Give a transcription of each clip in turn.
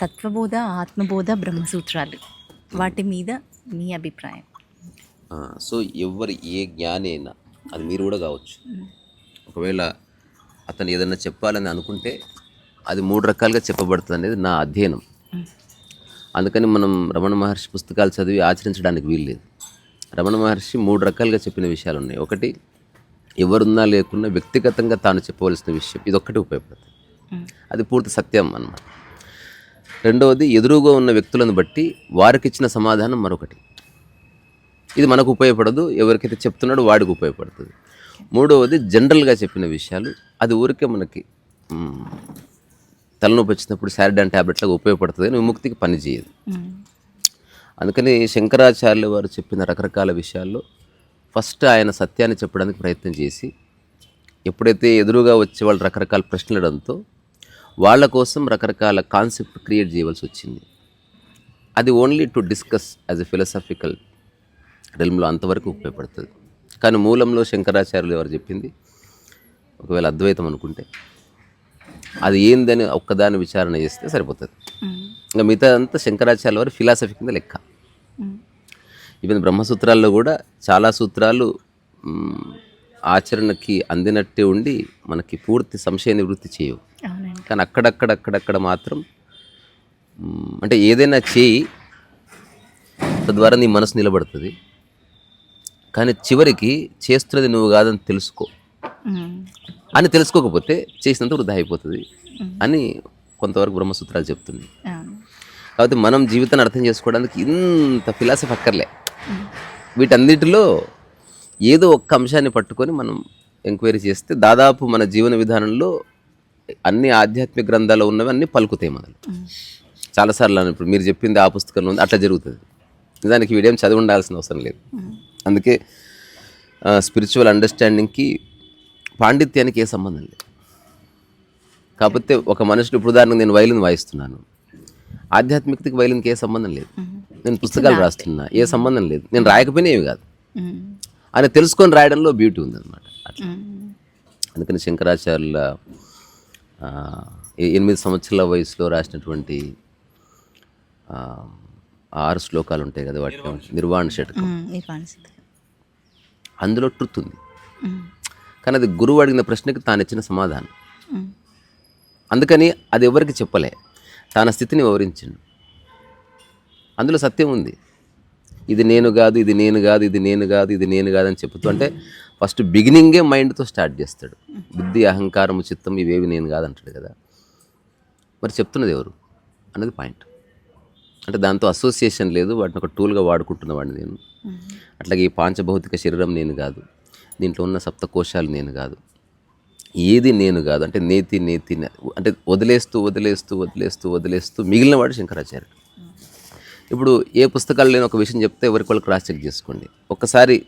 తత్వబోధ ఆత్మబోధ బ్రహ్మసూత్రాలు. వాటి మీద మీ అభిప్రాయం. సో ఎవరు ఏ జ్ఞాని అయినా అది మీరు కూడా కావచ్చు. ఒకవేళ అతను ఏదైనా చెప్పాలని అనుకుంటే అది మూడు రకాలుగా చెప్పబడుతుంది అనేది నా అధ్యయనం. అందుకని మనం రమణ మహర్షి పుస్తకాలు చదివి ఆచరించడానికి వీల్లేదు. రమణ మహర్షి మూడు రకాలుగా చెప్పిన విషయాలు ఉన్నాయి ఒకటి ఎవరున్నా లేకున్నా వ్యక్తిగతంగా తాను చెప్పవలసిన విషయం. ఇది ఒక్కటి ఉపయోగపడుతుంది అది పూర్తి సత్యం అన్నమాట. రెండవది ఎదురుగా ఉన్న వ్యక్తులను బట్టి వారికి ఇచ్చిన సమాధానం మరొకటి. ఇది మనకు ఉపయోగపడదు ఎవరికైతే చెప్తున్నాడో వాడికి ఉపయోగపడుతుంది. మూడవది జనరల్గా చెప్పిన విషయాలు అది ఊరికే మనకి తలనొప్పి వచ్చినప్పుడు శారిడాన్ ట్యాబ్లెట్లాగా ఉపయోగపడుతుంది కానీ విముక్తికి పని చేయదు. అందుకని శంకరాచార్యుల వారు చెప్పిన రకరకాల విషయాల్లో ఫస్ట్ ఆయన సత్యాన్ని చెప్పడానికి ప్రయత్నం చేసి ఎప్పుడైతే ఎదురుగా వచ్చే వాళ్ళు రకరకాల ప్రశ్నలు అడడంతో వాళ్ళ కోసం రకరకాల కాన్సెప్ట్ క్రియేట్ చేయవలసి వచ్చింది. అది only to discuss as a philosophical రెల్మ్లో అంతవరకు ఉపయోగపడుతుంది. కానీ మూలంలో శంకరాచార్యులు ఎవరు చెప్పింది? ఒకవేళ అద్వైతం అనుకుంటే. అది ఏందని ఒక్కదాని విచారణ చేస్తే సరిపోతుంది. ఇంకా మిగతా అంతా శంకరాచార్యుల వారి ఫిలాసఫీ కింద లెక్క. ఈవెన్ బ్రహ్మసూత్రాల్లో కూడా చాలా సూత్రాలు ఆచరణకి అందినట్టే ఉండి మనకి పూర్తి సంశయ నివృత్తి చేయవు. కానీ అక్కడక్కడ అక్కడక్కడ మాత్రం అంటే ఏదైనా చేయి తద్వారా నీ మనసు నిలబడుతుంది. కానీ చివరికి చేస్తున్నది నువ్వు కాదని తెలుసుకో. అని తెలుసుకోకపోతే చేసినంత వృధా అయిపోతుంది అని కొంతవరకు బ్రహ్మసూత్రాలు అవును. కాబట్టి మనం జీవితాన్ని అర్థం చేసుకోవడానికి ఇంత ఫిలాసఫీ అక్కర్లే. వీటన్నిటిలో ఏదో ఒక్క అంశాన్ని పట్టుకొని మనం ఎంక్వైరీ చేస్తే దాదాపు మన జీవన విధానంలో అన్ని ఆధ్యాత్మిక గ్రంథాలు ఉన్నవి అన్నీ పలుకుతాయి మనలు. చాలాసార్లు ఇప్పుడు మీరు చెప్పింది ఆ పుస్తకంలో ఉంది అట్లా జరుగుతుంది. నిజానికి వీడేం చదివి ఉండాల్సిన అవసరం లేదు. అందుకే స్పిరిచువల్ అండర్స్టాండింగ్కి పాండిత్యానికి ఏ సంబంధం లేదు. కాకపోతే ఒక మనుషులు ఇప్పుడు ఉదాహరణకు నేను వైలిన్ వాయిస్తున్నాను. ఆధ్యాత్మికతకి వైలిన్కి ఏ సంబంధం లేదు. నేను పుస్తకాలు రాస్తున్నా ఏ సంబంధం లేదు. నేను రాయకపోయినా ఏమి కాదు. అని తెలుసుకొని రాయడంలో బ్యూటీ ఉందన్నమాట. అట్లా. అందుకని శంకరాచార్యుల ఎనిమిది సంవత్సరాల వయసులో రాసినటువంటి ఆ, ఆరు శ్లోకాలు ఉంటాయి కదా వాటి నిర్వాణ సిద్ధం అందులో ట్రుత్ ఉంది. కానీ అది గురువు అడిగిన ప్రశ్నకి తాను ఇచ్చిన సమాధానం. అందుకని అది ఎవరికి చెప్పలే. తన స్థితిని వివరించిండు. అందులో సత్యం ఉంది. ఇది నేను కాదు ఇది నేను కాదు ఇది నేను కాదు ఇది నేను కాదు అని చెప్తూ అంటే ఫస్ట్ బిగినింగే మైండ్తో స్టార్ట్ చేస్తాడు. బుద్ధి అహంకారము చిత్తం ఇవేవి నేను కాదు అంటాడు కదా. మరి చెప్తున్నది ఎవరు? అన్నది పాయింట్ అంటే దాంతో అసోసియేషన్ లేదు వాటిని ఒక టూల్గా వాడుకుంటున్న వాడిని నేను. అట్లాగే ఈ పాంచభౌతిక శరీరం నేను కాదు. దీంట్లో ఉన్న సప్త కోశాలు నేను కాదు. ఏది నేను కాదు అంటే నేతి నేతి అంటే వదిలేస్తూ వదిలేస్తూ వదిలేస్తూ వదిలేస్తూ మిగిలిన వాడు శంకరాచార్యుడు. ఇప్పుడు ఏ పుస్తకాలు లేని ఒక విషయం చెప్తే ఎవరికి వాళ్ళు క్రాస్ చెక్ చేసుకోండి. ఒక్కసారి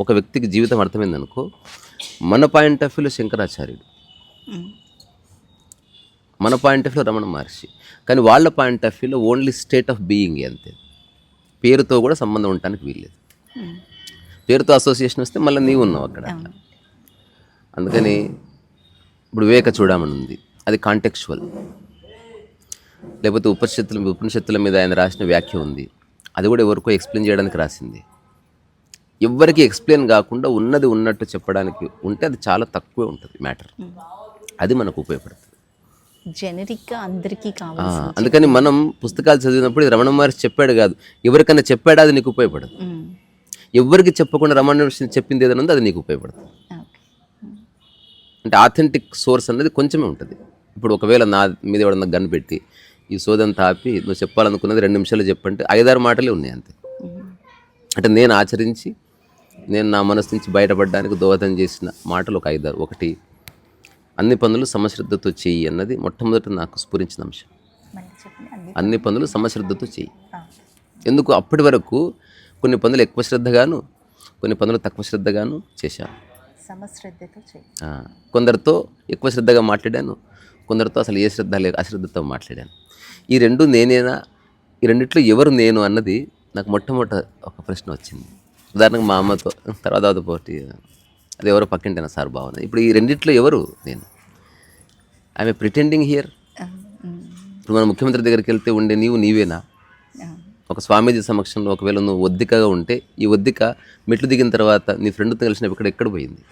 ఒక వ్యక్తికి జీవితం అర్థమైందనుకో మన పాయింట్ ఆఫ్ వ్యూలో శంకరాచార్యుడు. మన పాయింట్ ఆఫ్ వ్యూలో రమణ మహర్షి. కానీ వాళ్ళ పాయింట్ ఆఫ్ వ్యూలో ఓన్లీ స్టేట్ ఆఫ్ బీయింగ్ అంతే. పేరుతో కూడా సంబంధం ఉండటానికి వీల్లేదు. పేరుతో అసోసియేషన్ వస్తే మళ్ళీ నీవు ఉన్నావు అక్కడ. అందుకని ఇప్పుడు వివేక చూడమని ఉంది అది కాంటెక్చువల్ లేకపోతే ఉపనిషత్తుల ఉపనిషత్తుల మీద ఆయన రాసిన వ్యాఖ్య ఉంది. అది కూడా ఎవరికో ఎక్స్ప్లెయిన్ చేయడానికి రాసింది. ఎవ్వరికి ఎక్స్ప్లెయిన్ కాకుండా ఉన్నది ఉన్నట్టు చెప్పడానికి ఉంటే అది చాలా తక్కువే ఉంటుంది మ్యాటర్ అది మనకు ఉపయోగపడుతుంది. జెనరిక్గా అందరికీ కావాలి అందుకని మనం పుస్తకాలు చదివినప్పుడు రమణ మహర్షి చెప్పాడు కాదు. ఎవరికైనా చెప్పాడా అది నీకు ఉపయోగపడదు. ఎవరికి చెప్పకుండా రమణ మహర్షి చెప్పింది ఏదైనా ఉందో అది నీకు ఉపయోగపడుతుంది అంటే ఆథెంటిక్ సోర్స్ అనేది కొంచెమే ఉంటుంది. ఇప్పుడు ఒకవేళ నా మీద ఎవడన్నా గన్ పెట్టి ఈ సోదంతా ఆపి నువ్వు చెప్పాలనుకున్నది రెండు నిమిషాలు చెప్పంటే ఐదారు మాటలే ఉన్నాయి అంతే. అంటే నేను ఆచరించి నేను నా మనసు నుంచి బయటపడడానికి దోహదం చేసిన మాటలు ఒక ఐదారు ఒకటి అన్ని పనులు సమశ్రద్ధతో చెయ్యి అన్నది మొట్టమొదట నాకు స్ఫురించిన అంశం. అన్ని పనులు. సమశ్రద్ధతో చెయ్యి ఆ. ఎందుకు అప్పటి వరకు కొన్ని పనులు ఎక్కువ శ్రద్ధగాను కొన్ని పనులు తక్కువ శ్రద్ధగాను చేశాను. చేయి. కొందరితో ఎక్కువ శ్రద్ధగా మాట్లాడాను కొందరితో అసలు ఏ శ్రద్ధ లేక అశ్రద్ధతో మాట్లాడాను. ఈ రెండు నేనేనా? ఈ రెండిట్లో ఎవరు నేను అన్నది నాకు మొట్టమొదట ఒక ప్రశ్న వచ్చింది. ఉదాహరణకు మా అమ్మతో తర్వాత అది పోటీ అది ఎవరో పక్కింటేనా సార్ బాగుంది ఇప్పుడు ఈ రెండిట్లో ఎవరు నేను? I'm pretending here. ఇప్పుడు మన ముఖ్యమంత్రి దగ్గరికి వెళ్తే ఉండే నీవు నీవేనా? ఒక స్వామీజీ సమక్షంలో ఒకవేళ నువ్వు ఒద్దికగా ఉంటే ఈ ఒద్దిక మెట్లు దిగిన తర్వాత నీ ఫ్రెండ్తో కలిసినప్పుడు ఇక్కడ ఎక్కడ పోయింది?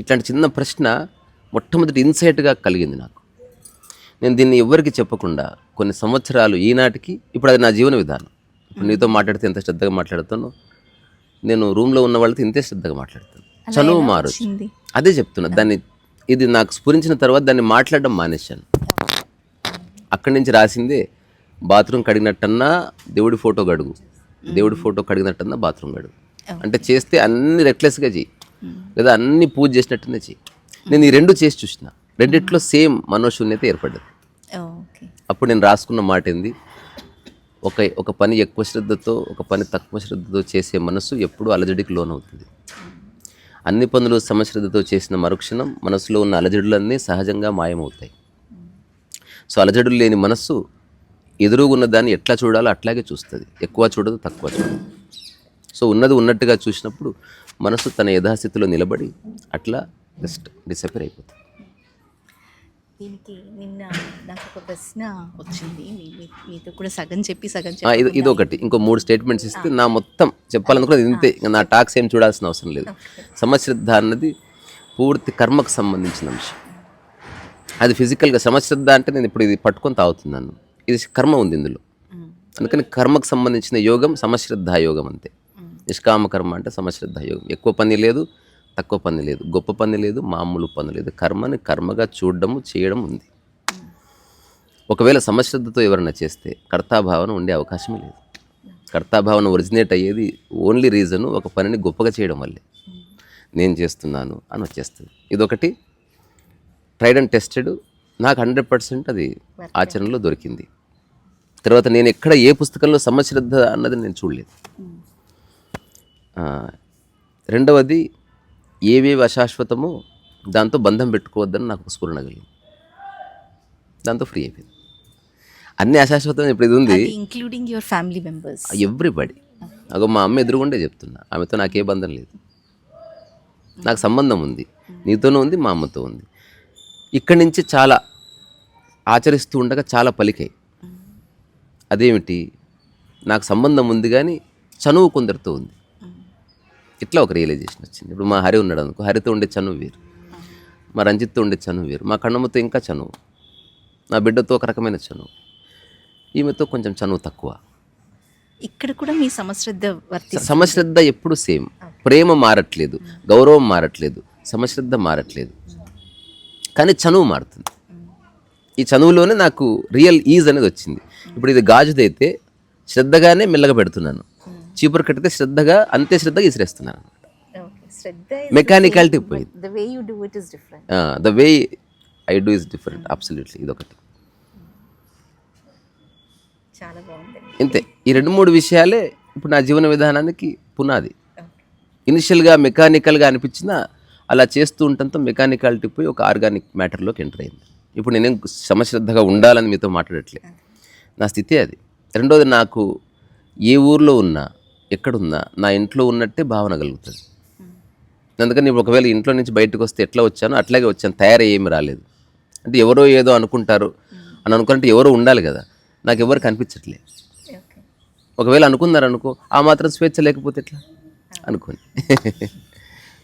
ఇట్లాంటి చిన్న ప్రశ్న మొట్టమొదటి ఇన్సైట్గా కలిగింది నాకు. నేను దీన్ని ఎవ్వరికి చెప్పకుండా కొన్ని సంవత్సరాలు ఈనాటికి ఇప్పుడు అది నా జీవన విధానం. ఇప్పుడు నీతో మాట్లాడితే ఎంత శ్రద్ధగా మాట్లాడుతానో నేను రూమ్లో ఉన్న వాళ్ళతో ఇంతే శ్రద్ధగా మాట్లాడతాను. చనువు మారొచ్చు వచ్చింది? అదే చెప్తున్నా దాన్ని ఇది నాకు స్ఫురించిన తర్వాత దాన్ని మాట్లాడడం మానేశాను. అక్కడి నుంచి రాసిందే బాత్రూమ్ కడిగినట్టన్నా దేవుడి ఫోటో గడుగు దేవుడి ఫోటో కడిగినట్టన్నా బాత్రూమ్ గడుగు అంటే చేస్తే అన్ని రెక్లెస్గా చెయ్యి. లేదా అన్ని పూజ చేసినట్టునే చెయ్యి. నేను ఈ రెండు చేసి చూసిన. రెండిట్లో సేమ్ మనోశూన్యత ఏర్పడ్డది. అప్పుడు నేను రాసుకున్న మాట ఏంది? ఒక ఒక పని ఎక్కువ శ్రద్ధతో ఒక పని తక్కువ శ్రద్ధతో చేసే మనసు ఎప్పుడూ అలజడికి లోనవుతుంది. అన్ని పనులు సమశ్రద్ధతో చేసిన మరుక్షణం మనసులో ఉన్న అలజడులన్నీ సహజంగా మాయమవుతాయి. సో అలజడులు లేని మనస్సు ఎదురుగున్న దాన్ని ఎట్లా చూడాలో అట్లాగే చూస్తుంది. ఎక్కువ చూడదు తక్కువ చూడదు. సో ఉన్నది ఉన్నట్టుగా చూసినప్పుడు మనసు తన యథాస్థితిలో నిలబడి అట్లా జస్ట్ డిసపేర్ అయిపోతుంది. దీనికి నిన్న నాకు ఒక ప్రశ్న వచ్చింది. మీతో కూడా సగం చెప్పి సగం ఆ, ఇది ఒకటి ఇంకో మూడు స్టేట్మెంట్స్ ఇస్తే నా మొత్తం చెప్పాలనుకున్నది ఇంతే. నా టాక్స్ ఏం చూడాల్సిన అవసరం లేదు. సమశ్రద్ధ అన్నది పూర్తి కర్మకు సంబంధించిన అంశం. అది ఫిజికల్గా సమశ్రద్ధ అంటే నేను ఇప్పుడు ఇది పట్టుకొని తాగుతున్నాను ఇది కర్మ ఉంది ఇందులో. అందుకని కర్మకు సంబంధించిన యోగం సమశ్రద్ధ యోగం అంతే. నిష్కామ కర్మ అంటే సమశ్రద్ధ యోగం. ఎక్కువ పని లేదు. తక్కువ పని లేదు. గొప్ప పని లేదు మామూలు పని లేదు. కర్మని కర్మగా చూడడము చేయడం ఉంది. ఒకవేళ సమశ్రద్ధతో ఎవరైనా చేస్తే కర్తాభావన ఉండే అవకాశమే లేదు. కర్తాభావన ఒరిజినేట్ అయ్యేది ఓన్లీ రీజను ఒక పనిని గొప్పగా చేయడం వల్లే. నేను చేస్తున్నాను అని వచ్చేస్తుంది. ఇదొకటి. ట్రైడ్ అండ్ టెస్టెడ్ నాకు హండ్రెడ్ పర్సెంట్ అది ఆచరణలో దొరికింది. తర్వాత నేను ఎక్కడ ఏ పుస్తకంలో సమశ్రద్ధ అన్నది నేను చూడలేదు. ఆ, రెండవది ఏవేవి అశాశ్వతమో దాంతో బంధం పెట్టుకోవద్దని నాకు స్ఫురణ కలిగింది. దాంతో ఫ్రీ అయిపోయింది. అన్ని అశాశ్వతం ఇప్పుడు ఇది ఉంది. Including your family members everybody అగో మా అమ్మ ఎదురుగుండే చెప్తున్నా ఆమెతో నాకే బంధం లేదు. నాకు సంబంధం ఉంది. నీతోనూ ఉంది మా అమ్మతో ఉంది. ఇక్కడి నుంచి చాలా ఆచరిస్తూ ఉండగా చాలా పలికాయి. అదేమిటి? నాకు సంబంధం ఉంది కానీ చనువు కొందరితో ఉంది. ఇట్లా ఒక రియలైజేషన్ వచ్చింది. ఇప్పుడు మా హరి ఉన్నాడు అనుకో హరితో ఉండే చనువు వేరు. మా రంజిత్తో ఉండే చనువు వేరు. మా కన్నమ్మతో ఇంకా చనువు. నా బిడ్డతో ఒక రకమైన చనువు. ఈమెతో కొంచెం చనువు తక్కువ. ఇక్కడ కూడా మీ సమశ్రద్ధ వర్తి సమశ్రద్ధ ఎప్పుడు సేమ్. ప్రేమ మారట్లేదు. గౌరవం మారట్లేదు. సమశ్రద్ధ మారట్లేదు. కానీ చనువు మారుతుంది. ఈ చనువులోనే నాకు రియల్ ఈజ్ అనేది వచ్చింది. ఇప్పుడు ఇది గాజుదైతే శ్రద్ధగానే మెల్లగా పెడుతున్నాను. చీపురు కట్టితే శ్రద్ధగా అంతే శ్రద్ధగా ఇసిరేస్తున్నాను శ్రద్ధ మెకానికాలిటీ పోయింది. The way you do it is different the way I do is different absolutely ఇదొకటి. చాలా బాగుంది. ఇంతే ఈ రెండు మూడు విషయాలే ఇప్పుడు నా జీవన విధానానికి పునాది. ఇనిషియల్గా మెకానికల్గా అనిపించిన అలా చేస్తూ ఉండటంతో మెకానికాలిటీ పోయి ఒక ఆర్గానిక్ మ్యాటర్లోకి ఎంటర్ అయింది. ఇప్పుడు నేనేం సమశ్రద్ధగా ఉండాలని మీతో మాట్లాడట్లే. నా స్థితి అది. రెండోది నాకు ఏ ఊర్లో ఉన్నా ఎక్కడున్నా నా ఇంట్లో ఉన్నట్టే భావన కలుగుతుంది. అందుకని ఒకవేళ ఇంట్లో నుంచి బయటకు వస్తే ఎట్లా వచ్చానో అట్లాగే వచ్చాను. తయారై ఏమి రాలేదు. అంటే ఎవరో ఏదో అనుకుంటారు అని అనుకుంటే ఎవరో ఉండాలి కదా. నాకు ఎవరు కనిపించట్లే. ఓకే. ఒకవేళ అనుకున్నారు అనుకో ఆ మాత్రం స్వేచ్ఛ లేకపోతే ఎట్లా? అనుకోని.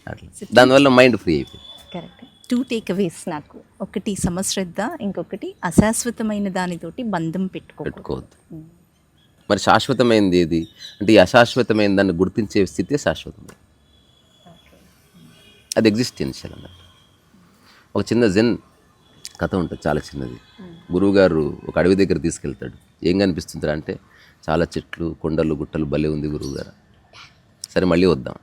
అట్లా. దానివల్ల మైండ్ ఫ్రీ అయిపోయింది. కరెక్ట్. టూ టేక్ అవేస్ నాకు. ఒకటి సమశ్రద్ధ ఇంకొకటి అశాశ్వతమైన దానితోటి బంధం పెట్టుకో పెట్టుకోవద్దు. మరి శాశ్వతమైనది ఏది? అంటే ఈ అశాశ్వతమైన దాన్ని గుర్తించే స్థితే శాశ్వతమే అది ఎగ్జిస్టెన్షియల్ అన్నట్టు ఒక చిన్న జెన్ కథ ఉంటుంది చాలా చిన్నది. గురువుగారు ఒక అడవి దగ్గర తీసుకెళ్తాడు. ఏం కనిపిస్తుందా అంటే చాలా చెట్లు కొండలు గుట్టలు భలే ఉంది గురువుగారు. సరే మళ్ళీ వద్దాం.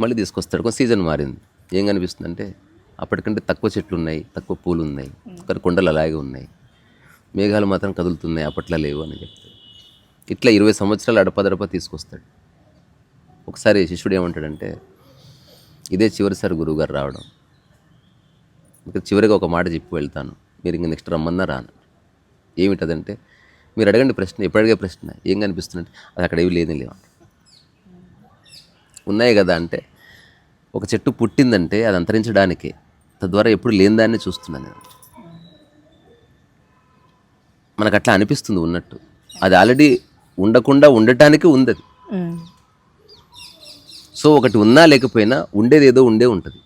మళ్ళీ తీసుకొస్తాడు. కొంచెం సీజన్ మారింది. ఏం కనిపిస్తుందంటే అప్పటికంటే తక్కువ చెట్లు ఉన్నాయి తక్కువ పూలు ఉన్నాయి. కానీ కొండలు అలాగే ఉన్నాయి. మేఘాలు మాత్రం కదులుతున్నాయి అప్పట్లో లేవు అని చెప్తాడు. ఇట్లా ఇరవై సంవత్సరాలు అడపదడప తీసుకొస్తాడు. ఒకసారి శిష్యుడు ఏమంటాడంటే ఇదే చివరిసారి గురువుగారు రావడం. ఇంకా చివరిగా ఒక మాట చెప్పి వెళ్తాను. మీరు ఇంక నెక్స్ట్ రమ్మన్నా రాను. ఏమిటదంటే మీరు అడగండి ప్రశ్న ఎప్పుడు అడిగే ప్రశ్న? ఏం కనిపిస్తుందంటే అది అక్కడ ఏవి లేని లేవు. ఉన్నాయి కదా అంటే ఒక చెట్టు పుట్టిందంటే అది అంతరించడానికి. తద్వారా ఎప్పుడు లేని దాన్ని చూస్తున్నాను నేను. మనకు అట్లా అనిపిస్తుంది ఉన్నట్టు. అది ఆల్రెడీ ఉండకుండా ఉండటానికి ఉంది అది. సో ఒకటి ఉన్నా లేకపోయినా ఉండేది ఏదో ఉండే ఉంటుంది.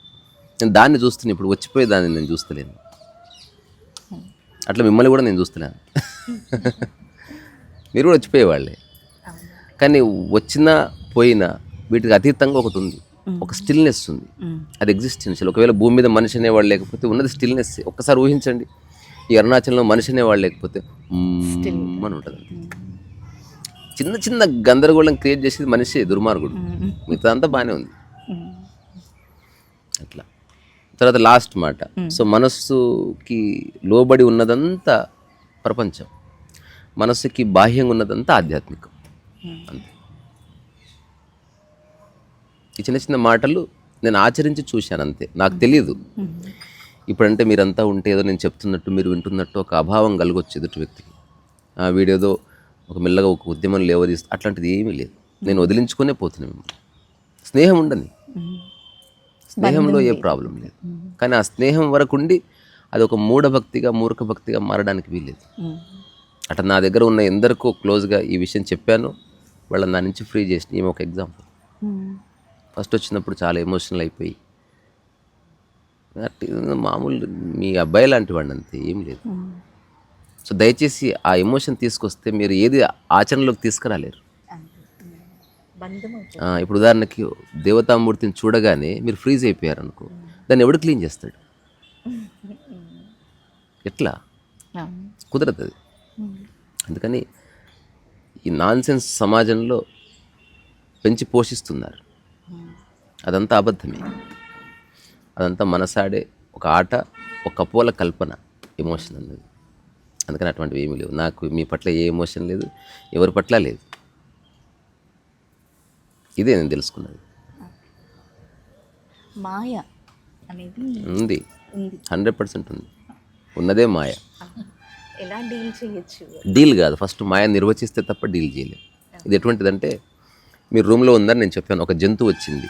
నేను దాన్ని చూస్తున్నా ఇప్పుడు వచ్చిపోయే దాన్ని నేను చూస్తలేను. అట్లా మిమ్మల్ని కూడా నేను చూస్తలేను. మీరు కూడా వచ్చిపోయేవాళ్ళే. కానీ వచ్చినా పోయినా వీటికి అతీతంగా ఒకటి ఉంది. ఒక స్టిల్నెస్ ఉంది. అది ఎగ్జిస్టెన్షియల్ ఒకవేళ భూమి మీద మనిషి అనేవాడు లేకపోతే ఉన్నది స్టిల్నెస్ ఒక్కసారి ఊహించండి. ఈ అరుణాచలంలో మనిషి అనేవాడు లేకపోతే అని ఉంటుంది. చిన్న చిన్న గందరగోళం క్రియేట్ చేసేది మనిషి దుర్మార్గుడు. మిగతా అంతా బాగానే ఉంది. అట్లా. తర్వాత లాస్ట్ మాట. సో మనస్సుకి లోబడి ఉన్నదంతా ప్రపంచం. మనస్సుకి బాహ్యంగా ఉన్నదంతా ఆధ్యాత్మికం. అంతే. ఈ చిన్న చిన్న మాటలు నేను ఆచరించి చూశాను అంతే. నాకు తెలియదు. ఇప్పుడంటే మీరంతా ఉంటే ఏదో నేను చెప్తున్నట్టు మీరు వింటున్నట్టు ఒక అభావం కలగొచ్చు ఎదుటి వ్యక్తికి ఆ వీడేదో ఒక మెల్లగా ఒక ఉద్యమం లేవదీస్తూ అట్లాంటిది ఏమీ లేదు నేను వదిలించుకునే పోతున్నాను మిమ్మల్ని స్నేహం ఉండని. స్నేహంలో ఏ ప్రాబ్లం లేదు కానీ ఆ స్నేహం వరకు ఉండి అది ఒక మూఢభక్తిగా మూర్ఖ భక్తిగా మారడానికి వీల్లేదు. అట్లా నా దగ్గర ఉన్న ఎందరికో క్లోజ్గా ఈ విషయం చెప్పాను వాళ్ళని నా నుంచి ఫ్రీ చేసిన ఈమె ఒక ఎగ్జాంపుల్. ఫస్ట్ వచ్చినప్పుడు చాలా ఎమోషనల్ అయిపోయి మామూలు మీ అబ్బాయి లాంటి వాడిని అంతే ఏం లేదు. సో దయచేసి ఆ ఎమోషన్ తీసుకొస్తే మీరు ఏది ఆచరణలోకి తీసుకురాలేరు ఇప్పుడు ఉదాహరణకి దేవతామూర్తిని చూడగానే మీరు ఫ్రీజ్ అయిపోయారు అనుకో దాన్ని ఎవడు క్లీన్ చేస్తాడు ఎట్లా. కుదరదు అది. అందుకని ఈ నాన్సెన్స్ సమాజంలో పెంచి పోషిస్తున్నారు. అదంతా అబద్ధమే అదంతా మనసాడే ఒక ఆట ఒక కపోల కల్పన ఎమోషన్ అన్నది అందుకని అటువంటివి ఏమీ లేవు. నాకు మీ పట్ల ఏ ఎమోషన్ లేదు ఎవరి పట్ల లేదు. ఇదే నేను తెలుసుకున్నది. మాయ అనేది ఉంది. హండ్రెడ్ పర్సెంట్ ఉంది. ఉన్నదే మాయ. ఎలా డీల్ చేయొచ్చు? డీల్ కాదు. ఫస్ట్ మాయ నిర్వచిస్తే తప్ప డీల్ చేయలేం. ఇది ఎటువంటిదంటే మీరు రూమ్లో ఉందని నేను చెప్పాను. ఒక జంతువు వచ్చింది.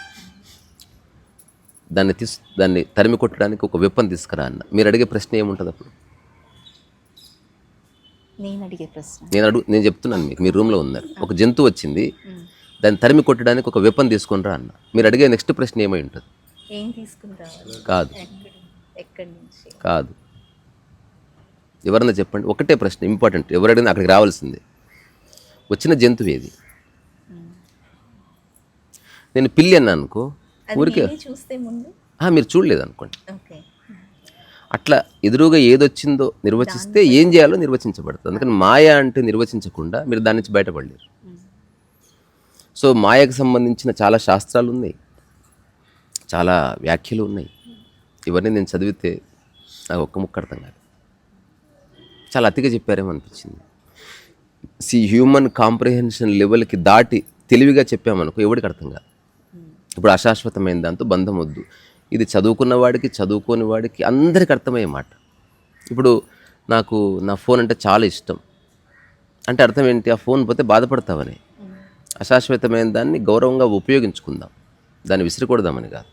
దాన్ని తీస్ దాన్ని తరిమి కొట్టడానికి ఒక వెప్పని తీసుకురా అన్న. మీరు అడిగే ప్రశ్న ఏముంటుంది అప్పుడు? నేను అడిగే ప్రశ్న. నేను అడుగు నేను చెప్తున్నాను మీకు. మీ రూమ్లో ఉన్నారు. ఒక జంతువు వచ్చింది. దాన్ని తరిమి కొట్టడానికి ఒక వెపన్ తీసుకొని రా అన్న. మీరు అడిగే నెక్స్ట్ ప్రశ్న ఏమై ఉంటుంది? ఏం తీసుకుని రావాలి? కాదు. ఎక్కడి ఎక్కడి నుంచి? కాదు. ఎవరన్నా చెప్పండి. ఒకటే ప్రశ్న ఇంపార్టెంట్ ఎవరైనా అక్కడికి రావాల్సిందే. వచ్చిన జంతువు ఏది? నేను పిల్లి అన్నా అనుకో ఊరికే? చూస్తే ముందు. మీరు చూడలేదు అనుకోండి అట్లా ఎదురుగా ఏదొచ్చిందో నిర్వచిస్తే ఏం చేయాలో నిర్వచించబడుతుంది అందుకని మాయ అంటే నిర్వచించకుండా మీరు దాని నుంచి బయటపడలేరు. సో మాయకు సంబంధించిన చాలా శాస్త్రాలు ఉన్నాయి చాలా వ్యాఖ్యలు ఉన్నాయి. ఇవన్నీ నేను చదివితే నాకు ఒక్క ముక్క అర్థం కాదు. చాలా అతిగా చెప్పారేమో అనిపించింది. సి హ్యూమన్ కాంప్రిహెన్షన్ లెవెల్కి దాటి తెలివిగా చెప్పామనుకో ఎవడికి అర్థం కాదు. ఇప్పుడు అశాశ్వతమైన దాంతో బంధం వద్దు ఇది చదువుకున్న వాడికి చదువుకోని వాడికి అందరికి అర్థమయ్యే మాట. ఇప్పుడు నాకు నా ఫోన్ అంటే చాలా ఇష్టం. అంటే అర్థం ఏంటి ఆ ఫోన్ పోతే బాధపడతావని. అశాశ్వతమైన దాన్ని గౌరవంగా ఉపయోగించుకుందాం. దాన్ని విసిరికొడదామని కాదు.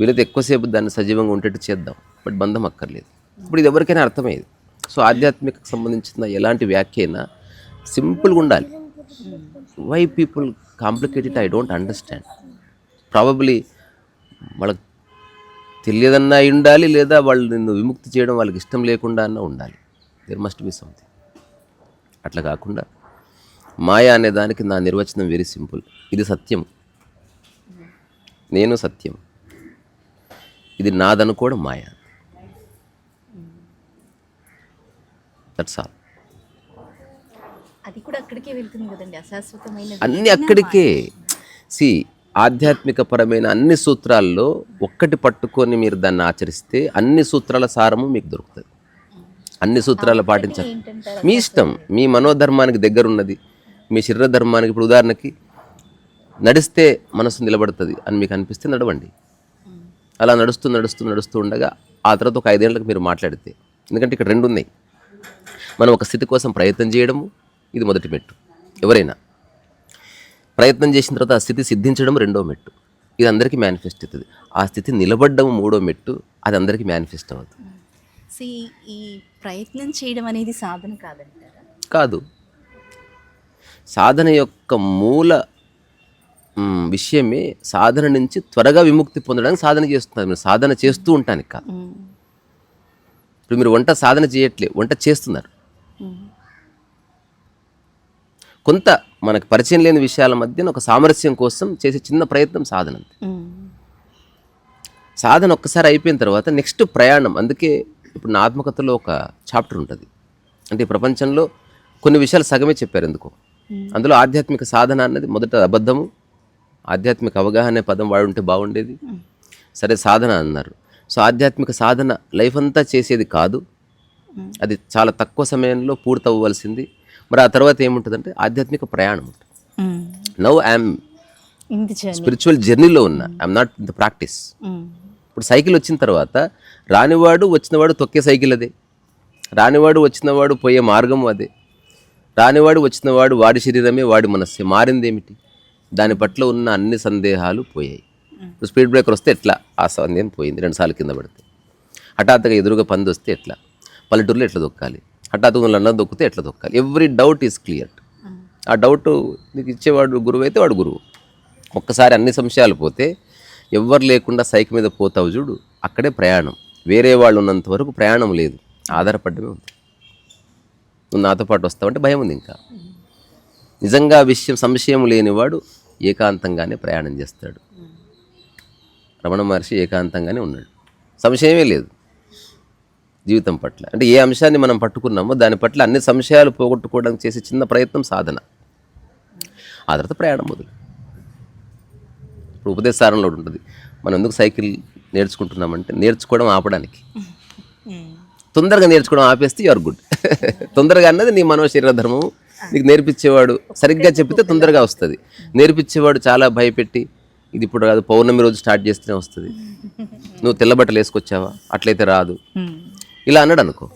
వీలైతే ఎక్కువసేపు దాన్ని సజీవంగా ఉండేట్టు చేద్దాం. బట్ బంధం అక్కర్లేదు. ఇప్పుడు ఇది ఎవరికైనా అర్థమయ్యేది. సో ఆధ్యాత్మికకు సంబంధించిన ఎలాంటి వ్యాఖ్య అయినా సింపుల్గా ఉండాలి. Why people complicated I don't understand probably వాళ్ళకి తెలియదన్నా అయి ఉండాలి లేదా వాళ్ళు నిన్ను విముక్తి చేయడం వాళ్ళకి ఇష్టం లేకుండా అన్నా ఉండాలి. దేర్ మస్ట్ బి సంథింగ్ అట్లా కాకుండా మాయ అనే దానికి నా నిర్వచనం వెరీ సింపుల్ ఇది సత్యం. నేను సత్యం. ఇది నాదనుకోవడం మాయ. దట్స్ ఆల్ అది కూడా అక్కడికే వెళ్తుంది కదండి అశాశ్వతమైన అన్ని అక్కడికే. సి ఆధ్యాత్మిక పరమైన అన్ని సూత్రాల్లో ఒక్కటి పట్టుకొని మీరు దాన్ని ఆచరిస్తే అన్ని సూత్రాల సారము మీకు దొరుకుతుంది. అన్ని సూత్రాలు పాటించాలి. మీ ఇష్టం మీ మనోధర్మానికి దగ్గరున్నది మీ శరీర ధర్మానికి ఇప్పుడు ఉదాహరణకి నడిస్తే మనసు నిలబడుతుంది అని మీకు అనిపిస్తే నడవండి. అలా నడుస్తూ నడుస్తూ నడుస్తూ ఉండగా ఆ తర్వాత ఒక ఐదేళ్ళకు మీరు మాట్లాడితే ఎందుకంటే ఇక్కడ రెండు ఉన్నాయి మనం ఒక స్థితి కోసం ప్రయత్నం చేయడము ఇది మొదటి మెట్టు. ఎవరైనా ప్రయత్నం చేసిన తర్వాత ఆ స్థితి సిద్ధించడం రెండో మెట్టు. ఇది అందరికీ మేనిఫెస్ట్ అవుతుంది. ఆ స్థితి నిలబడడం మూడో మెట్టు అది అందరికీ మేనిఫెస్ట్ అవుతుంది. ఈ ప్రయత్నం చేయడం అనేది సాధన కాదంటారా? కాదు. సాధన యొక్క మూల విషయమే సాధన నుంచి త్వరగా విముక్తి పొందడానికి సాధన చేస్తున్నారు. మీరు సాధన చేస్తూ ఉంటానికి కాదు. ఇప్పుడు మీరు వంట సాధన చేయట్లే వంట చేస్తున్నారు. కొంత మనకు పరిచయం లేని విషయాల మధ్యన ఒక సామరస్యం కోసం చేసే చిన్న ప్రయత్నం సాధన. సాధన ఒక్కసారి అయిపోయిన తర్వాత నెక్స్ట్ ప్రయాణం అందుకే ఇప్పుడు నా ఆత్మకథలో ఒక చాప్టర్ ఉంటుంది. అంటే ప్రపంచంలో కొన్ని విషయాలు సగమే చెప్పారు ఎందుకో. అందులో ఆధ్యాత్మిక సాధన అన్నది మొదట అబద్ధము ఆధ్యాత్మిక అవగాహన అనే పదం వాడుంటే బాగుండేది. సరే సాధన అన్నారు. సో ఆధ్యాత్మిక సాధన లైఫ్ అంతా చేసేది కాదు. అది చాలా తక్కువ సమయంలో పూర్తి అవ్వవలసింది మరి ఆ తర్వాత ఏముంటుందంటే ఆధ్యాత్మిక ప్రయాణం ఉంటుంది. నవ్ ఐఎమ్ స్పిరిచువల్ జర్నీలో ఉన్నా. I'm not in the practice ఇప్పుడు సైకిల్ వచ్చిన తర్వాత రానివాడు వచ్చినవాడు తొక్కే సైకిల్ అదే. రానివాడు వచ్చినవాడు పోయే మార్గం అదే. రానివాడు వచ్చినవాడు వాడి శరీరమే వాడి మనస్సే. మారిందేమిటి? దాని పట్ల ఉన్న అన్ని సందేహాలు పోయాయి. స్పీడ్ బ్రేకర్ వస్తే ఎట్లా? ఆ సందేహం పోయింది. రెండుసార్లు కింద పడితే. హఠాత్తుగా ఎదురుగా పంది వస్తే ఎట్లా? పల్లెటూరులో ఎట్లా దొక్కాలి హఠాత్తుగా లండన్ దొక్కితే ఎట్లా దొక్కాలి? ఎవ్రీ డౌట్ ఈజ్ క్లియర్ ఆ. డౌట్ నీకు ఇచ్చేవాడు గురువు అయితే వాడు గురువు. ఒక్కసారి అన్ని సంశయాలు పోతే ఎవ్వరు లేకుండా సైకిల్ మీద పోతావు చూడు అక్కడే ప్రయాణం. వేరే వాళ్ళు ఉన్నంత వరకు ప్రయాణం లేదు. ఆధారపడమే ఉంది. నువ్వు నాతో పాటు వస్తావంటే భయం ఉంది ఇంకా. నిజంగా విషయం సంశయం లేనివాడు ఏకాంతంగానే ప్రయాణం చేస్తాడు. రమణ మహర్షి ఏకాంతంగానే ఉన్నాడు. సంశయమే లేదు. జీవితం పట్ల. అంటే ఏ అంశాన్ని మనం పట్టుకున్నామో దాని పట్ల అన్ని సంశయాలు పోగొట్టుకోవడానికి చేసే చిన్న ప్రయత్నం సాధన. ఆ తర్వాత ప్రయాణం మొదలు. ఇప్పుడు ఉపదేశారంలో ఒకటి ఉంటుంది. మనం ఎందుకు సైకిల్ నేర్చుకుంటున్నామంటే నేర్చుకోవడం ఆపడానికి. తొందరగా నేర్చుకోవడం ఆపేస్తే యూఆర్ గుడ్ తొందరగా అన్నది నీ మనో శరీర ధర్మము నీకు నేర్పించేవాడు సరిగ్గా చెప్తే తొందరగా వస్తుంది. నేర్పించేవాడు చాలా భయపెట్టి ఇది ఇప్పుడు రాదు పౌర్ణమి రోజు స్టార్ట్ చేస్తేనే వస్తుంది. నువ్వు తెల్లబట్టలు వేసుకొచ్చావా? అట్లయితే రాదు. ఇలా అన్నాడు అనుకో.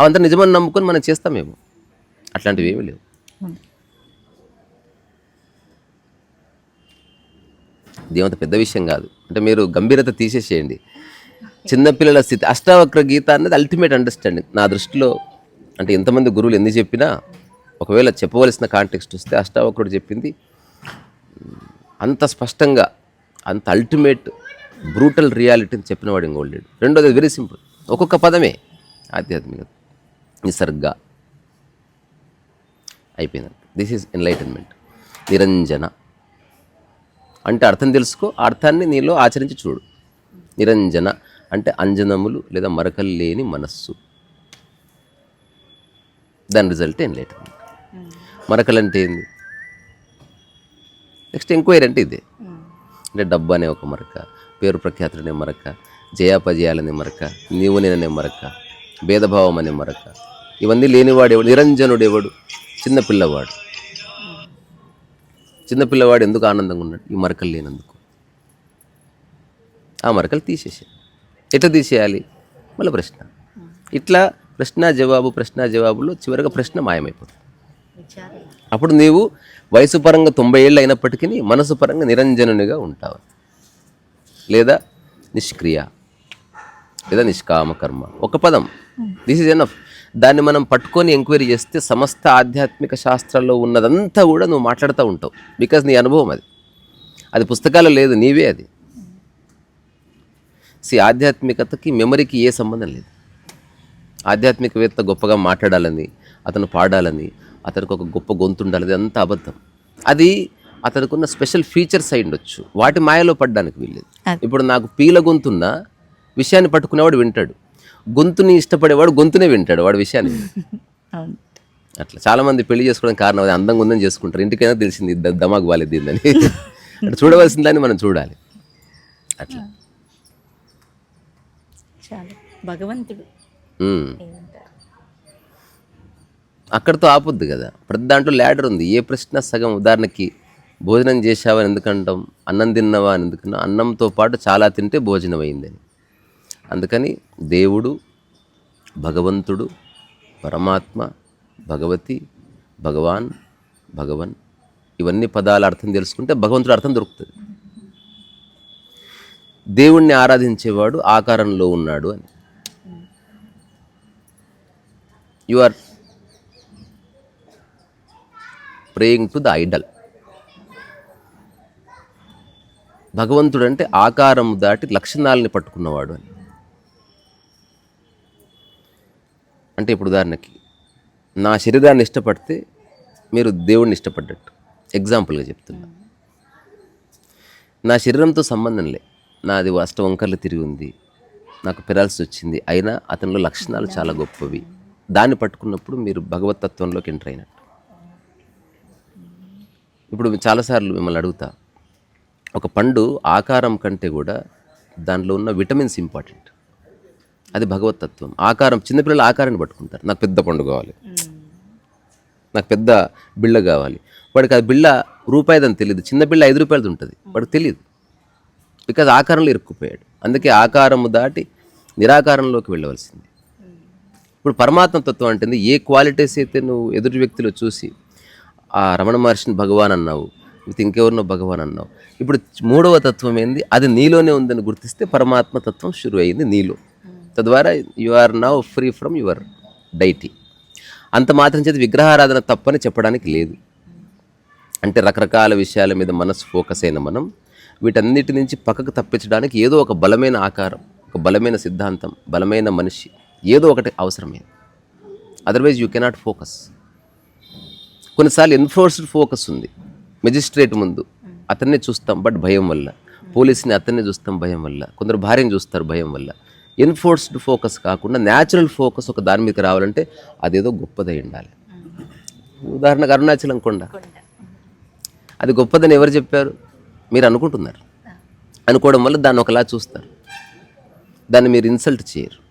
అవంతా నిజమని నమ్ముకొని మనం చేస్తామేమో అట్లాంటివి ఏమీ లేవు. దేవంత పెద్ద విషయం కాదు. అంటే మీరు గంభీరత తీసేసేయండి. చిన్నపిల్లల స్థితి అష్టావక్ర గీత అనేది అల్టిమేట్ అండర్స్టాండింగ్ నా దృష్టిలో అంటే ఎంతమంది గురువులు ఎన్ని చెప్పినా ఒకవేళ చెప్పవలసిన కాంటెక్స్ట్ వస్తే అష్టావక్రుడు చెప్పింది అంత స్పష్టంగా అంత అల్టిమేట్ బ్రూటల్ రియాలిటీని చెప్పినవాడు ఇంకోటి లేడు. రెండోది వెరీ సింపుల్ ఒక్కొక్క పదమే. ఆధ్యాత్మికత నిసర్గ. అయిపోయింది. దిస్ ఈజ్ ఎన్లైటన్మెంట్ నిరంజన. అంటే అర్థం తెలుసుకో అర్థాన్ని నీలో ఆచరించి చూడు. నిరంజన అంటే అంజనములు లేదా మరకలు లేని మనస్సు. దాని రిజల్ట్ ఎన్లైటన్మెంట్ మరకలు అంటే ఏంది? నెక్స్ట్ ఎంక్వైరీ అంటే ఇదే. అంటే డబ్బు అనే ఒక మరక పేరు ప్రఖ్యాతులు అనే మరక జయాపజయాలనే మరక నీవు నేననే మరక భేదభావం అనే మరక. ఇవన్నీ లేనివాడు ఎవడు? నిరంజనుడు ఎవడు? చిన్న పిల్లవాడు. చిన్న పిల్లవాడు ఎందుకు ఆనందంగా ఉన్నాడు? ఈ మరకలు లేనందుకు. ఆ మరకలు తీసేసే ఎట్లా తీసేయాలి? మళ్ళీ ప్రశ్న. ఇట్లా ప్రశ్న జవాబు ప్రశ్న జవాబులో చివరిగా ప్రశ్న మాయమైపోతుంది. అప్పుడు నీవు వయసు పరంగా తొంభై ఏళ్ళు అయినప్పటికీ మనసు పరంగా నిరంజనునిగా ఉంటావు. లేదా నిష్క్రియ లేదా నిష్కామ కర్మ. ఒక పదం. దిస్ ఇస్ ఎనఫ్ దాన్ని మనం పట్టుకొని ఎంక్వైరీ చేస్తే సమస్త ఆధ్యాత్మిక శాస్త్రాల్లో ఉన్నదంతా కూడా నువ్వు మాట్లాడుతూ ఉంటావు. బికాజ్ నీ అనుభవం అది. అది పుస్తకాలు లేదు నీవే అది. సి ఆధ్యాత్మికతకి మెమరీకి ఏ సంబంధం లేదు. ఆధ్యాత్మికవేత్త గొప్పగా మాట్లాడాలని అతను పాడాలని అతనికి ఒక గొప్ప గొంతు ఉండాలి అది అంతా అబద్ధం. అది అతనికి ఉన్న స్పెషల్ ఫీచర్స్ అయి ఉండొచ్చు. వాటి మాయలో పడ్డానికి వీల్లేదు. ఇప్పుడు నాకు పీల గొంతున్న విషయాన్ని పట్టుకునేవాడు వింటాడు. గొంతుని ఇష్టపడేవాడు గొంతునే వింటాడు వాడి విషయాన్ని అట్లా చాలా మంది పెళ్ళి చేసుకోవడం కారణం అది అందంగా ఉందని చేసుకుంటారు. ఇంటికైనా తెలిసింది దమాకు బాలేదు దీన్ని అంటే చూడవలసిన దాన్ని మనం చూడాలి. అట్లా. భగవంతుడు. అక్కడితో ఆపొద్దు కదా. ప్రతి దాంట్లో ల్యాడర్ ఉంది. ఏ ప్రశ్న సగం ఉదాహరణకి భోజనం చేశావా అని ఎందుకంటాం? అన్నం తిన్నావా అని ఎందుకన్నా? అన్నంతో పాటు చాలా తింటే భోజనం అయిందని. అందుకని దేవుడు భగవంతుడు పరమాత్మ భగవతి భగవాన్ భగవన్ ఇవన్నీ పదాల అర్థం తెలుసుకుంటే భగవంతుడు అర్థం దొరుకుతుంది. దేవుణ్ణి ఆరాధించేవాడు ఆకారంలో ఉన్నాడు అని. You are praying to the idol భగవంతుడు అంటే ఆకారం దాటి లక్షణాలని పట్టుకున్నవాడు అని. అంటే ఇప్పుడు ఉదాహరణకి నా శరీరాన్ని ఇష్టపడితే మీరు దేవుడిని ఇష్టపడ్డట్టు. ఎగ్జాంపుల్గా చెప్తున్నా. నా శరీరంతో సంబంధం లే. నాది అష్ట వంకర్లు తిరిగి ఉంది. నాకు పెరాల్సి వచ్చింది. అయినా అతనిలో లక్షణాలు చాలా గొప్పవి. దాన్ని పట్టుకున్నప్పుడు మీరు భగవతత్వంలోకి ఎంటర్ అయినట్టు. ఇప్పుడు చాలాసార్లు మిమ్మల్ని అడుగుతా ఒక పండు ఆకారం కంటే కూడా దానిలో ఉన్న విటమిన్స్ ఇంపార్టెంట్. అది భగవతత్వం. ఆకారం చిన్నపిల్లలు ఆకారాన్ని పట్టుకుంటారు. నాకు పెద్ద పండు కావాలి. నాకు పెద్ద బిళ్ళ కావాలి. వాడికి అది బిళ్ళ రూపాయిదని తెలియదు చిన్న బిళ్ళ ఐదు రూపాయలది ఉంటుంది. వాడికి తెలియదు బికాజ్ ఆకారంలో ఇరుక్కుపోయాడు. అందుకే ఆకారము దాటి నిరాకారంలోకి వెళ్ళవలసింది. ఇప్పుడు పరమాత్మ తత్వం అంటుంది ఏ క్వాలిటీస్ అయితే నువ్వు ఎదుటి వ్యక్తిలో చూసి ఆ రమణ మహర్షిని భగవాన్ అన్నావు లేకపోతే ఇంకెవరినో భగవాన్ అన్నావు. ఇప్పుడు మూడవ తత్వం ఏంది? అది నీలోనే ఉందని గుర్తిస్తే పరమాత్మ తత్వం షురు అయింది నీలో. తద్వారా you are now free from your deity అంత మాత్రం చేతి విగ్రహారాధన తప్పని చెప్పడానికి లేదు. అంటే రకరకాల విషయాల మీద మనసు ఫోకస్ అయిన మనం వీటన్నిటి నుంచి పక్కకు తప్పించడానికి ఏదో ఒక బలమైన ఆకారం ఒక బలమైన సిద్ధాంతం బలమైన మనిషి ఏదో ఒకటి అవసరమే. అదర్వైజ్ యూ కెనాట్ ఫోకస్ కొన్నిసార్లు ఎన్ఫోర్స్డ్ ఫోకస్ ఉంది. మెజిస్ట్రేట్ ముందు. అతన్నే చూస్తాం బట్ భయం వల్ల. పోలీస్ని అతన్నే చూస్తాం భయం వల్ల. కొందరు భార్యను చూస్తారు భయం వల్ల. ఎన్ఫోర్స్డ్ ఫోకస్ కాకుండా న్యాచురల్ ఫోకస్ ఒక దాని మీదకి రావాలంటే అదేదో గొప్పదై ఉండాలి. ఉదాహరణకు అరుణాచలం కొండ. అది గొప్పదని ఎవరు చెప్పారు? మీరు అనుకుంటున్నారు. అనుకోవడం వల్ల దాన్ని ఒకలా చూస్తారు. దాన్ని మీరు ఇన్సల్ట్ చేయరు.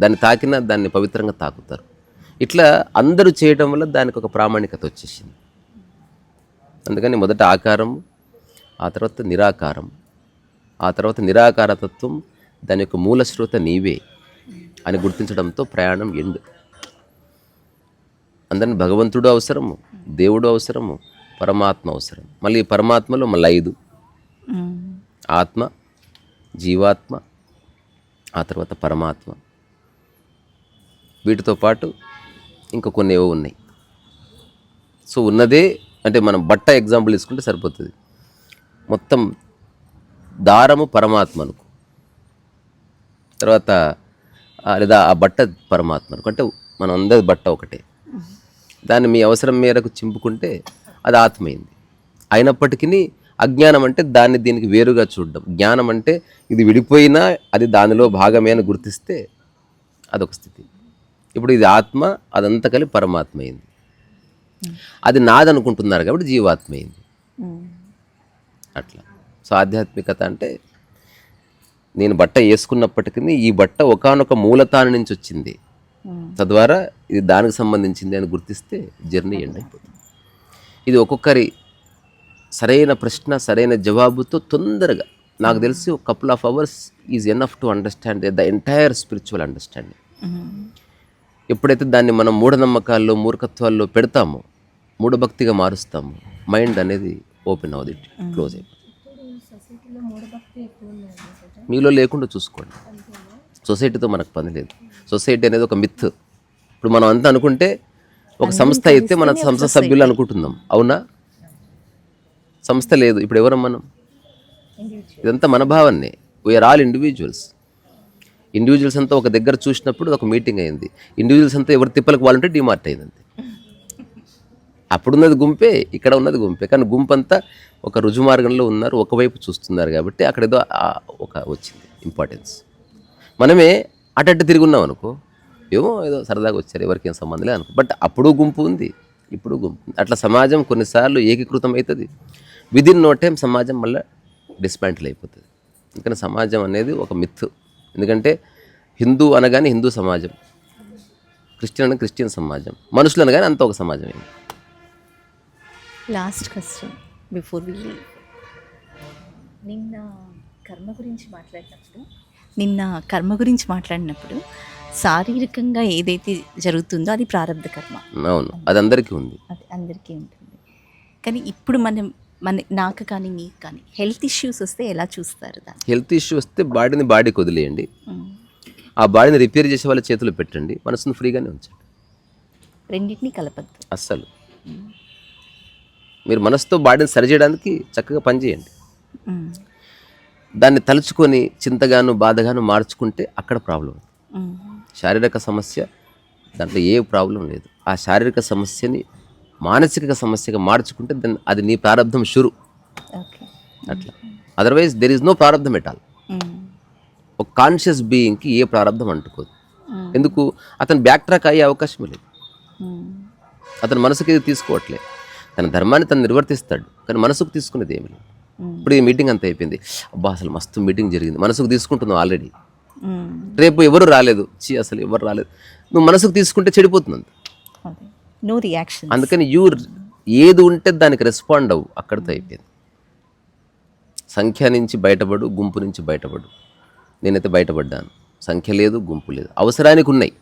దాన్ని తాకినా దాన్ని పవిత్రంగా తాకుతారు. ఇట్లా అందరూ చేయడం వల్ల దానికి ఒక ప్రామాణికత వచ్చేసింది. అందుకని మొదట ఆకారం ఆ తర్వాత నిరాకారం. ఆ తర్వాత నిరాకారతత్వం దాని యొక్క మూల శ్రోత నీవే అని గుర్తించడంతో ప్రయాణం ఎండు. అందరిని భగవంతుడు అవసరము దేవుడు అవసరము పరమాత్మ అవసరం. మళ్ళీ పరమాత్మలో మళ్ళీ ఐదు. ఆత్మ జీవాత్మ ఆ తర్వాత పరమాత్మ. వీటితో పాటు ఇంకా కొన్ని ఏవో ఉన్నాయి. సో ఉన్నదే అంటే మనం బట్ట ఎగ్జాంపుల్ తీసుకుంటే సరిపోతుంది. మొత్తం దారము పరమాత్మ అనుకో తర్వాత ఆ, లేదా ఆ బట్ట పరమాత్మ అనుకో అంటే మనం అందరి బట్ట ఒకటే. దాన్ని మీ అవసరం మేరకు చింపుకుంటే అది ఆత్మైంది అయినప్పటికీ అజ్ఞానం అంటే దాన్ని దీనికి వేరుగా చూడడం. జ్ఞానం అంటే ఇది విడిపోయినా అది దానిలో భాగమే అని గుర్తిస్తే అదొక స్థితి. ఇప్పుడు ఇది ఆత్మ అదంతా కలిపి పరమాత్మ అయింది. అది నాదనుకుంటున్నారు కాబట్టి జీవాత్మ అయింది. అట్లా. సో ఆధ్యాత్మికత అంటే నేను బట్ట వేసుకున్నప్పటికీ ఈ బట్ట ఒకానొక మూలతాని నుంచి వచ్చింది. తద్వారా ఇది దానికి సంబంధించింది అని గుర్తిస్తే జర్నీ ఎండ్ అయిపోతుంది. ఇది ఒక్కొక్కరి సరైన ప్రశ్న సరైన జవాబుతో తొందరగా నాకు తెలిసి ఒక couple of hours is enough to understand the entire spiritual understanding ఎప్పుడైతే దాన్ని మనం మూఢనమ్మకాల్లో మూర్ఖత్వాల్లో పెడతామో మూఢభక్తిగా మారుస్తామో మైండ్ అనేది ఓపెన్ అవుతుంది క్లోజ్ అయిపోతుంది. మీలో లేకుండా చూసుకోండి. సొసైటీతో మనకు పని లేదు. సొసైటీ అనేది ఒక మిత్. ఇప్పుడు మనం అంతా అనుకుంటే ఒక సంస్థ అయితే మన సంస్థ సభ్యులు అనుకుంటున్నాం. అవునా? సంస్థ లేదు. ఇప్పుడు ఎవరం మనం ఇదంతా మన భావనే వీఆర్ ఆల్ ఇండివిజువల్స్ ఇండివిజువల్స్ అంతా ఒక దగ్గర చూసినప్పుడు ఒక మీటింగ్ అయింది. ఇండివిజువల్స్ అంతా ఎవరు తిప్పలకు వాళ్ళంటే డిమార్ట్ అయిందండి అప్పుడున్నది గుంపే ఇక్కడ ఉన్నది గుంపే. కానీ గుంపు అంతా ఒక రుజుమార్గంలో ఉన్నారు ఒకవైపు చూస్తున్నారు కాబట్టి అక్కడ ఏదో ఒక వచ్చింది ఇంపార్టెన్స్ మనమే అటట్టు తిరిగి ఉన్నాం అనుకో ఏమో ఏదో సరదాగా వచ్చారు ఎవరికి ఏం సంబంధం లేదు అనుకో. బట్ అప్పుడు గుంపు ఉంది ఇప్పుడు గుంపు అట్లా సమాజం కొన్నిసార్లు ఏకీకృతం అవుతుంది విదిన్ నో టైం సమాజం మళ్ళీ డిస్మాంటిల్ అయిపోతుంది. ఎందుకంటే సమాజం అనేది ఒక మిత్ ఎందుకంటే హిందూ అనగానే హిందూ సమాజం. క్రిస్టియన్ అనగా క్రిస్టియన్ సమాజం. మనుషులు అనగానే అంత ఒక సమాజమే లాస్ట్ క్వశ్చన్ బిఫోర్ వి నిన్న కర్మ గురించి మాట్లాడినప్పుడు? నిన్న కర్మ గురించి మాట్లాడినప్పుడు శారీరకంగా ఏదైతే జరుగుతుందో అది ప్రారంభ కర్మ. అవును. అది అందరికీ ఉంది. అది అందరికీ ఉంటుంది. కానీ ఇప్పుడు మనం మన నాకు కానీ మీకు కానీ హెల్త్ ఇష్యూస్ వస్తే ఎలా చూస్తారు దాన్ని? హెల్త్ ఇష్యూ వస్తే బాడీని బాడీకి వదిలేయండి. ఆ బాడీని రిపేర్ చేసే వాళ్ళ చేతిలో పెట్టండి. మనసును ఫ్రీగానే ఉంచండి. రెండింటినీ కలపద్దు. అస్సలు. మీరు మనసుతో బాడీని సరిచేయడానికి చక్కగా పనిచేయండి. దాన్ని తలుచుకొని చింతగాను బాధగాను మార్చుకుంటే అక్కడ ప్రాబ్లం. శారీరక సమస్య దాంట్లో ఏ ప్రాబ్లం లేదు. ఆ శారీరక సమస్యని మానసిక సమస్యగా మార్చుకుంటే దాన్ని అది నీ ప్రారంధం షురు. అట్లా. అదర్వైజ్ దెర్ ఇస్ నో ప్రారంధం ఎట్ ఆల్ మ్మ్. ఒక కాన్షియస్ బీయింగ్కి ఏ ప్రారంధం అంటుకోదు. ఎందుకు? అతను బ్యాక్ ట్రాక్ అయ్యే అవకాశం లేదు. అతను మనసుకి ఇది తీసుకోవట్లేదు తన ధర్మాన్ని తను నిర్వర్తిస్తాడు. కానీ మనసుకు తీసుకునేది ఏమి లేదు. ఇప్పుడు ఈ మీటింగ్ అంతా అయిపోయింది. అబ్బా అసలు మస్తు మీటింగ్ జరిగింది. మనసుకు తీసుకుంటున్నావు ఆల్రెడీ. రేపు ఎవరు రాలేదు? చీ అసలు ఎవరు రాలేదు? నువ్వు మనసుకు తీసుకుంటే చెడిపోతుంది నో రియాక్షన్ అందుకని యూ ఏది ఉంటే దానికి రెస్పాండ్ అవ్వు. అక్కడితో అయిపోయింది. సంఖ్య నుంచి బయటపడు గుంపు నుంచి బయటపడు. నేనైతే బయటపడ్డాను. సంఖ్య లేదు గుంపు లేదు. అవసరానికి ఉన్నాయి.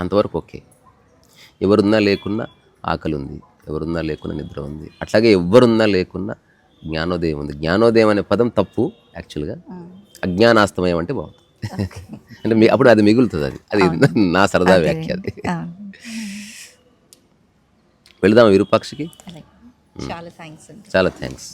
అంతవరకు ఓకే. ఎవరున్నా లేకున్నా ఆకలి ఉంది. ఎవరున్నా లేకున్నా నిద్ర ఉంది. అట్లాగే ఎవరున్నా లేకున్నా జ్ఞానోదయం ఉంది. జ్ఞానోదయం అనే పదం తప్పు యాక్చువల్గా అజ్ఞానాస్తమయం అంటే బాగుంటుంది. అంటే అప్పుడు అది మిగులుతుంది అది. అది నా సరదా వ్యాఖ్య అది. వెళదాం విరూపాక్షికి? చాలా థ్యాంక్స్ చాలా థ్యాంక్స్